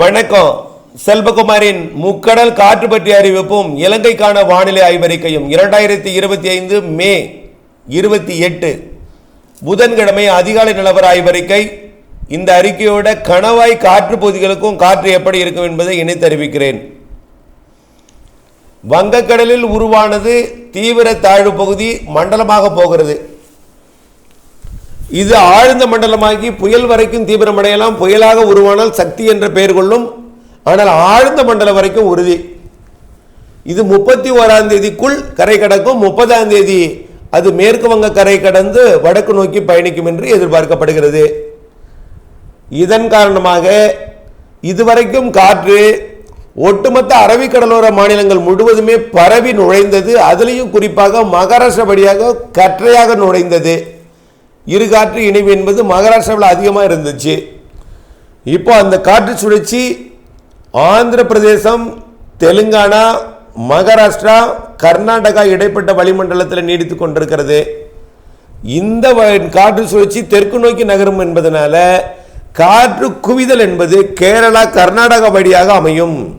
வணக்கம். செல்வகுமாரின் முக்கடல் காற்று பற்றிய அறிவிப்பும் இலங்கைக்கான வானிலை ஆய்வறிக்கையும் இரண்டாயிரத்தி இருபத்தி ஐந்து மே இருபத்தி எட்டு. புதன்கிழமை அதிகாலை நிலவர ஆய்வறிக்கை. இந்த அறிக்கையோட கணவாய் காற்று பகுதிகளுக்கும் காற்று எப்படி இருக்கும் என்பதை இணைத்து அறிவிக்கிறேன். வங்கக்கடலில் உருவானது தீவிர தாழ்வு பகுதி மண்டலமாக போகிறது. இது ஆழ்ந்த மண்டலமாகி புயல் வரைக்கும் தீவிரமடையலாம். புயலாக உருவானால் சக்தி என்ற பெயர் கொள்ளும். ஆனால் ஆழ்ந்த மண்டலம் வரைக்கும் உறுதி. இது முப்பத்தி ஓராம் தேதிக்குள் கரை கடக்கும். முப்பதாம் தேதி அது மேற்கு வங்க கரை கடந்து வடக்கு நோக்கி பயணிக்கும் என்று எதிர்பார்க்கப்படுகிறது. இதன் காரணமாக இதுவரைக்கும் காற்று ஒட்டுமொத்த அரபிக்கடலோர மாநிலங்கள் முழுவதுமே பரவி நுழைந்தது. அதுலேயும் குறிப்பாக மகாராஷ்டிரா வழியாக கற்றையாக நுழைந்தது. இரு காற்று இணைவு என்பது மகாராஷ்டிராவில் அதிகமாக இருந்துச்சு. இப்போ அந்த காற்று சுழற்சி ஆந்திர பிரதேசம் தெலுங்கானா மகாராஷ்டிரா கர்நாடகா இடைப்பட்ட வளிமண்டலத்தில் நீடித்து கொண்டிருக்கிறது. இந்த வ- காற்று சுழற்சி தெற்கு நோக்கி நகரும் என்பதனால காற்று குவிதல் என்பது கேரளா கர்நாடகா வழியாக அமையும்.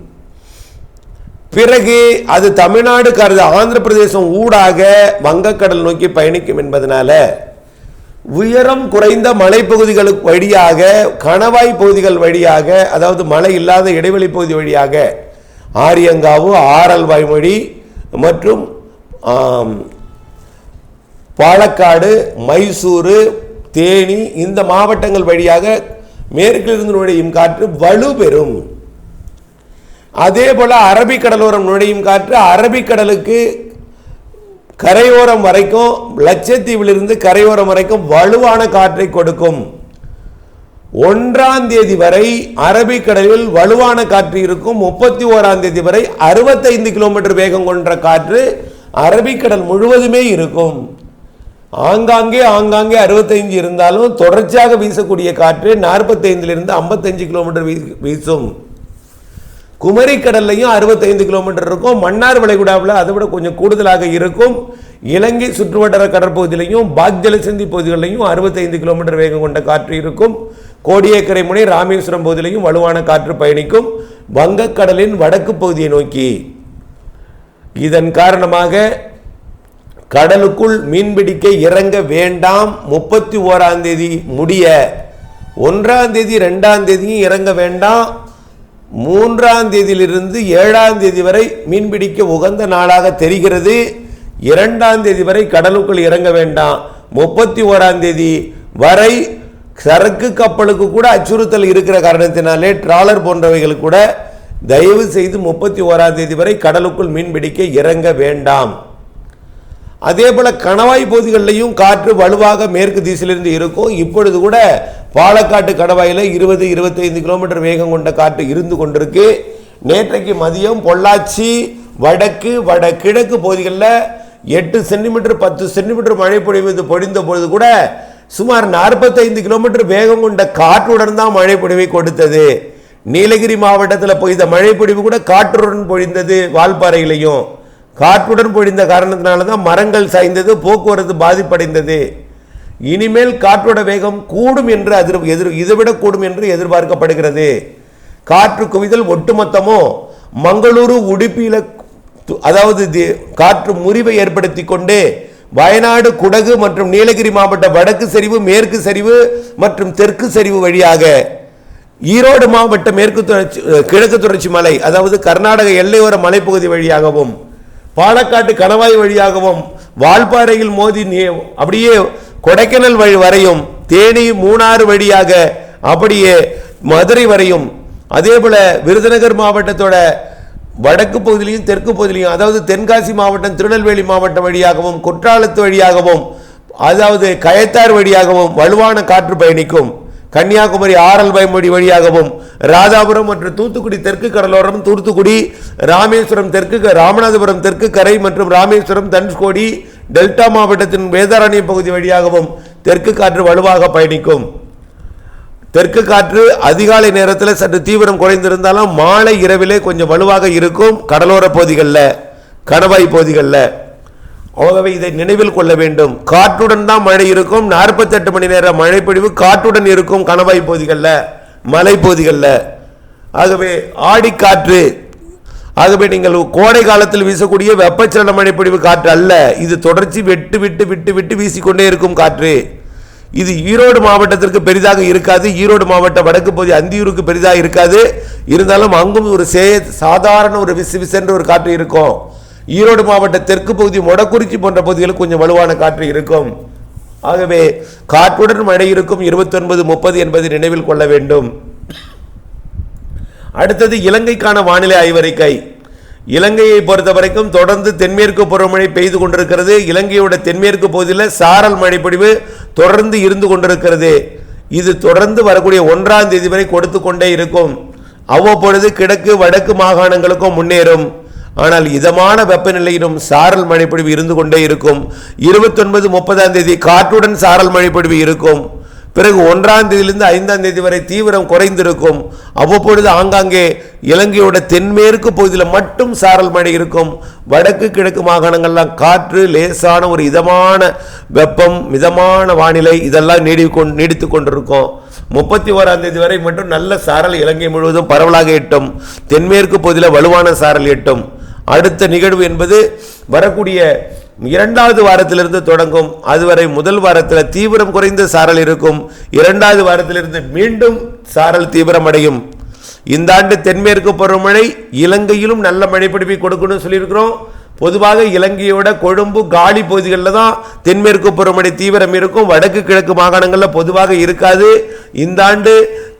பிறகு அது தமிழ்நாடு கருது ஆந்திர பிரதேசம் ஊடாக வங்கக்கடல் நோக்கி பயணிக்கும் என்பதனால உயரம் குறைந்த மலைப்பகுதிகளுக்கு வழியாக கணவாய் பகுதிகள் வழியாக அதாவது மழை இல்லாத இடைவெளி பகுதி வழியாக ஆரியங்காவு ஆரல்வாய் மொழி மற்றும் பாலக்காடு மைசூரு தேனி இந்த மாவட்டங்கள் வழியாக மேற்கிலிருந்து நுழையும் காற்று வலுப்பெறும் அதே போல அரபிக்கடலோரம் நுழையும் காற்று அரபிக்கடலுக்கு கரையோரம் வரைக்கும் லட்சத்தீவிலிருந்து கரையோரம் வரைக்கும் வலுவான காற்றை கொடுக்கும். ஒன்றாம் தேதி வரை அரபிக்கடலில் வலுவான காற்று இருக்கும். முப்பத்தி ஓராம் தேதி வரை அறுபத்தைந்து கிலோமீட்டர் வேகம் கொண்ட காற்று அரபிக்கடல் முழுவதுமே இருக்கும். ஆங்காங்கே ஆங்காங்கே அறுபத்தைந்து இருந்தாலும் தொடர்ச்சியாக வீசக்கூடிய காற்று நாற்பத்தைந்திலிருந்து ஐம்பத்தஞ்சு கிலோமீட்டர் வீ- வீசும். குமரி கடல்லையும் அறுபத்தைந்து கிலோமீட்டர் இருக்கும். மன்னார் வளைகுடாவில் அதை விட கொஞ்சம் கூடுதலாக இருக்கும். இலங்கை சுற்றுவட்டார கடற்பகுதியிலையும் பாக்ஜலசந்தி பகுதிகளிலையும் அறுபத்தைந்து கிலோமீட்டர் வேகம் கொண்ட காற்று இருக்கும். கோடியக்கரை முனை ராமேஸ்வரம் பகுதியிலையும் வலுவான காற்று பயணிக்கும். வங்கக்கடலின் வடக்கு பகுதியை நோக்கி. இதன் காரணமாக கடலுக்குள் மீன்பிடிக்க இறங்க வேண்டாம். முப்பத்தி ஓராம் தேதி முடிய. ஒன்றாம் தேதி ரெண்டாம் தேதியும் இறங்க வேண்டாம். மூன்றாம் தேதியிலிருந்து ஏழாம் தேதி வரை மீன்பிடிக்க உகந்த நாளாக தெரிகிறது. இரண்டாம் தேதி வரை கடலுக்குள் இறங்க வேண்டாம். முப்பத்தி ஓராம் தேதி வரை சரக்கு கப்பலுக்கு கூட அச்சுறுத்தல் இருக்கிற காரணத்தினாலே ட்ராலர் போன்றவைகள் கூட தயவு செய்து முப்பத்தி ஓராம் தேதி வரை கடலுக்குள் மீன்பிடிக்க இறங்க வேண்டாம். அதே போல் கணவாய் பகுதிகளிலையும் காற்று வலுவாக மேற்கு திசையிலிருந்து இருக்கும். இப்பொழுது கூட பாலக்காட்டு கணவாயில் இருபது இருபத்தைந்து கிலோமீட்டர் வேகம் கொண்ட காற்று இருந்து கொண்டிருக்கு. நேற்றைக்கு மதியம் பொள்ளாச்சி வடக்கு வட கிழக்கு பகுதிகளில் எட்டு சென்டிமீட்டர் பத்து சென்டிமீட்டர் மழை பொழிவது பொழிந்த பொழுது கூட சுமார் நாற்பத்தைந்து கிலோமீட்டர் வேகம் கொண்ட காற்றுடன் தான் மழை பொழிவை கொடுத்தது. நீலகிரி மாவட்டத்தில் பொய்த மழை பொழிவு கூட காற்றுடன் பொழிந்தது வால்பாறையிலையும். காற்றுடன் பொழிந்த காரணத்தினால தான் மரங்கள் சாய்ந்தது போக்குவரத்து பாதிப்படைந்தது. இனிமேல் காற்றோட வேகம் கூடும் என்று அதிர் எதிர் இதைவிட கூடும் என்று எதிர்பார்க்கப்படுகிறது. காற்று குவிதல் ஒட்டுமொத்தமோ மங்களூரு உடுப்பியில் து- அதாவது காற்று முறிவை ஏற்படுத்தி கொண்டு வயநாடு குடகு மற்றும் நீலகிரி மாவட்ட வடக்கு சரிவு மேற்கு சரிவு மற்றும் தெற்கு சரிவு வழியாக ஈரோடு மாவட்ட மேற்கு தொடர்ச்சி கிழக்கு தொடர்ச்சி மலை அதாவது கர்நாடக எல்லையோர மலைப்பகுதி வழியாகவும் பாலக்காட்டு கணவாய் வழியாகவும் வால்பாறையில் மோதி அப்படியே கொடைக்கானல் வழி வரையும் தேனி மூணாறு வழியாக அப்படியே மதுரை வரையும் அதே போல விருதுநகர் மாவட்டத்தோட வடக்கு பகுதியிலையும் தெற்கு பகுதியிலையும் அதாவது தென்காசி மாவட்டம் திருநெல்வேலி மாவட்டம் வழியாகவும் குற்றாலத்து வழியாகவும் அதாவது கயத்தார் வழியாகவும் வலுவான காற்று பயணிக்கும். கன்னியாகுமரி ஆரல் பயமொழி வழியாகவும் ராதாபுரம் மற்றும் தூத்துக்குடி தெற்கு கடலோரம் தூத்துக்குடி ராமேஸ்வரம் தெற்கு ராமநாதபுரம் தெற்கு கரை மற்றும் ராமேஸ்வரம் தனுஷ்கோடி டெல்டா மாவட்டத்தின் வேதாரண்யம் பகுதி வழியாகவும் தெற்கு காற்று வலுவாக பயணிக்கும். தெற்கு காற்று அதிகாலை நேரத்தில் சற்று தீவிரம் குறைந்திருந்தாலும் மாலை இரவிலே கொஞ்சம் வலுவாக இருக்கும். கடலோர பகுதிகளில் கணவாய் பகுதிகளில். ஆகவே இதை நினைவில் கொள்ள வேண்டும். காற்றுடன் தான் மழை இருக்கும். 48 மணி நேர மழைப்பொழிவு காற்றுடன் இருக்கும் கணவாய் பகுதிகளில் மலைப்பகுதிகளில் ஆகவே ஆடிக்காற்று ஆகவே நீங்கள் கோடை காலத்தில் வீசக்கூடிய வெப்பச்சலன மழைப்பொழிவு காற்று அல்ல. இது தொடர்ச்சி வெட்டு விட்டு விட்டு விட்டு வீசிக்கொண்டே இருக்கும் காற்று. இது ஈரோடு மாவட்டத்திற்கு பெரிதாக இருக்காது. ஈரோடு மாவட்ட வடக்கு பகுதி அந்தியூருக்கு பெரிதாக இருக்காது. இருந்தாலும் அங்கும் ஒரு சே சாதாரண ஒரு விசு விசென்ற ஒரு காற்று இருக்கும். ஈரோடு மாவட்ட தெற்கு பகுதி மொடக்குறிச்சி போன்ற பகுதிகளில் கொஞ்சம் வலுவான காற்று இருக்கும். ஆகவே காற்றுடன் மழை இருக்கும். இருபத்தி ஒன்பது முப்பது என்பதை நினைவில் கொள்ள வேண்டும். அடுத்தது இலங்கைக்கான வானிலை ஆய்வறிக்கை. இலங்கையை பொறுத்த வரைக்கும் தொடர்ந்து தென்மேற்கு பருவமழை பெய்து கொண்டிருக்கிறது. இலங்கையோட தென்மேற்கு பகுதியில் சாரல் மழைப்பொழிவு தொடர்ந்து இருந்து கொண்டிருக்கிறது. இது தொடர்ந்து வரக்கூடிய ஒன்றாம் தேதி வரை கொடுத்து கொண்டே இருக்கும். அவ்வப்பொழுது கிழக்கு வடக்கு மாகாணங்களுக்கும் முன்னேறும். ஆனால் இதமான வெப்பநிலையிலும் சாரல் மழைப்பொழிவு இருந்து கொண்டே இருக்கும். இருபத்தொன்பது முப்பதாம் தேதி காற்றுடன் சாரல் மழைப்பொழிவு இருக்கும். பிறகு ஒன்றாம் தேதியிலிருந்து ஐந்தாம் தேதி வரை தீவிரம் குறைந்திருக்கும். அவ்வப்பொழுது ஆங்காங்கே இலங்கையோட தென்மேற்கு பகுதியில் மட்டும் சாரல் மழை இருக்கும். வடக்கு கிழக்கு மாகாணங்கள்லாம் காற்று லேசான ஒரு இதமான வெப்பம் மிதமான வானிலை இதெல்லாம் நீடி கொண்டு நீடித்து கொண்டிருக்கும். முப்பத்தி ஓராம் தேதி வரை மட்டும் நல்ல சாரல் இலங்கை முழுவதும் பரவலாக எட்டும். தென்மேற்கு பகுதியில் வலுவான சாரல் எட்டும். அடுத்த நிகழ்வு என்பது வரக்கூடிய இரண்டாவது வாரத்திலிருந்து தொடங்கும். அதுவரை முதல் வாரத்தில் தீவிரம் குறைந்த சாரல் இருக்கும். இரண்டாவது வாரத்திலிருந்து மீண்டும் சாரல் தீவிரமடையும் இந்த ஆண்டு தென்மேற்கு பருவமழை இலங்கையிலும் நல்ல மழைப்பிடிப்பை கொடுக்கணும்னு சொல்லியிருக்கிறோம். பொதுவாக இலங்கையோட கொழும்பு காலி பகுதிகளில் தான் தென்மேற்கு பருவமழை தீவிரம் இருக்கும். வடக்கு கிழக்கு மாகாணங்களில் பொதுவாக இருக்காது. இந்த ஆண்டு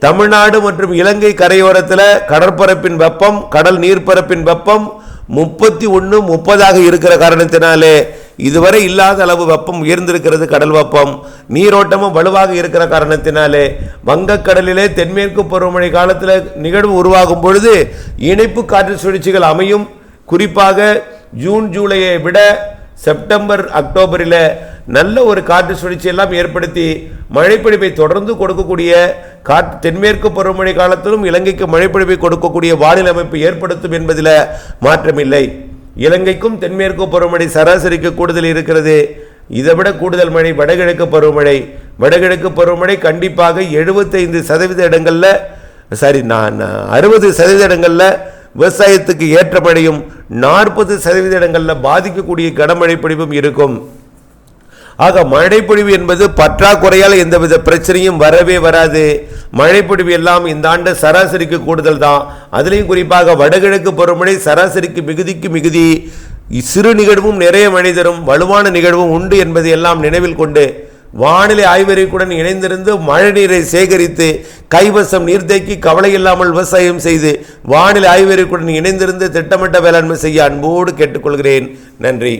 தமிழ்நாடு மற்றும் இலங்கை கரையோரத்தில் கடற்பரப்பின் வெப்பம் கடல் நீர்ப்பரப்பின் வெப்பம் முப்பத்தி ஒன்று முப்பதாக இருக்கிற காரணத்தினாலே இதுவரை இல்லாத அளவு வெப்பம் உயர்ந்திருக்கிறது கடல் வெப்பம். நீரோட்டமும் வலுவாக இருக்கிற காரணத்தினாலே வங்கக்கடலிலே தென்மேற்கு பருவமழை காலத்தில் நிகழ்வு உருவாகும் பொழுது இணைப்பு காற்று சுழற்சிகள் அமையும். குறிப்பாக ஜூன் ஜூலையை விட செப்டம்பர் அக்டோபரில் நல்ல ஒரு காற்று சுழற்சி எல்லாம் ஏற்படுத்தி மழைப்பிடிப்பை தொடர்ந்து கொடுக்கக்கூடிய காற்று தென்மேற்கு பருவமழை காலத்திலும் இலங்கைக்கு மழைப்பொழிவை கொடுக்கக்கூடிய வானிலை அமைப்பு ஏற்படுத்தும் என்பதில் மாற்றமில்லை. இலங்கைக்கும் தென்மேற்கு பருவமழை சராசரிக்கு கூடுதல் இருக்கிறது. இதை விட கூடுதல் மழை வடகிழக்கு பருவமழை. வடகிழக்கு பருவமழை கண்டிப்பாக எழுபத்தைந்து சதவீத இடங்களில் சாரி நான் அறுபது சதவீத இடங்களில் விவசாயத்துக்கு ஏற்ற மழையும் நாற்பது சதவீத இடங்களில் பாதிக்கக்கூடிய கனமழை பொழிவும் இருக்கும். ஆக மழைப்பொழிவு என்பது பற்றாக்குறையால் எந்தவித பிரச்சனையும் வரவே வராது. மழைப்பொழிவு எல்லாம் இந்த ஆண்டு சராசரிக்கு கூடுதல் தான். அதுலேயும் குறிப்பாக வடகிழக்கு பருவமழை சராசரிக்கு மிகுதிக்கு மிகுதி. சிறு நிகழ்வும் நிறைய மழை தரும் வலுவான நிகழ்வும் உண்டு என்பதை எல்லாம் நினைவில் கொண்டு வானிலை ஆய்வறிக்குடன் இணைந்திருந்து மழை நீரை சேகரித்து கைவசம் நீர்த்தேக்கி கவலை இல்லாமல் விவசாயம் செய்து வானிலை ஆய்வறிக்குடன் இணைந்திருந்து திட்டமிட்ட வேளாண்மை செய்ய அன்போடு கேட்டுக்கொள்கிறேன். நன்றி.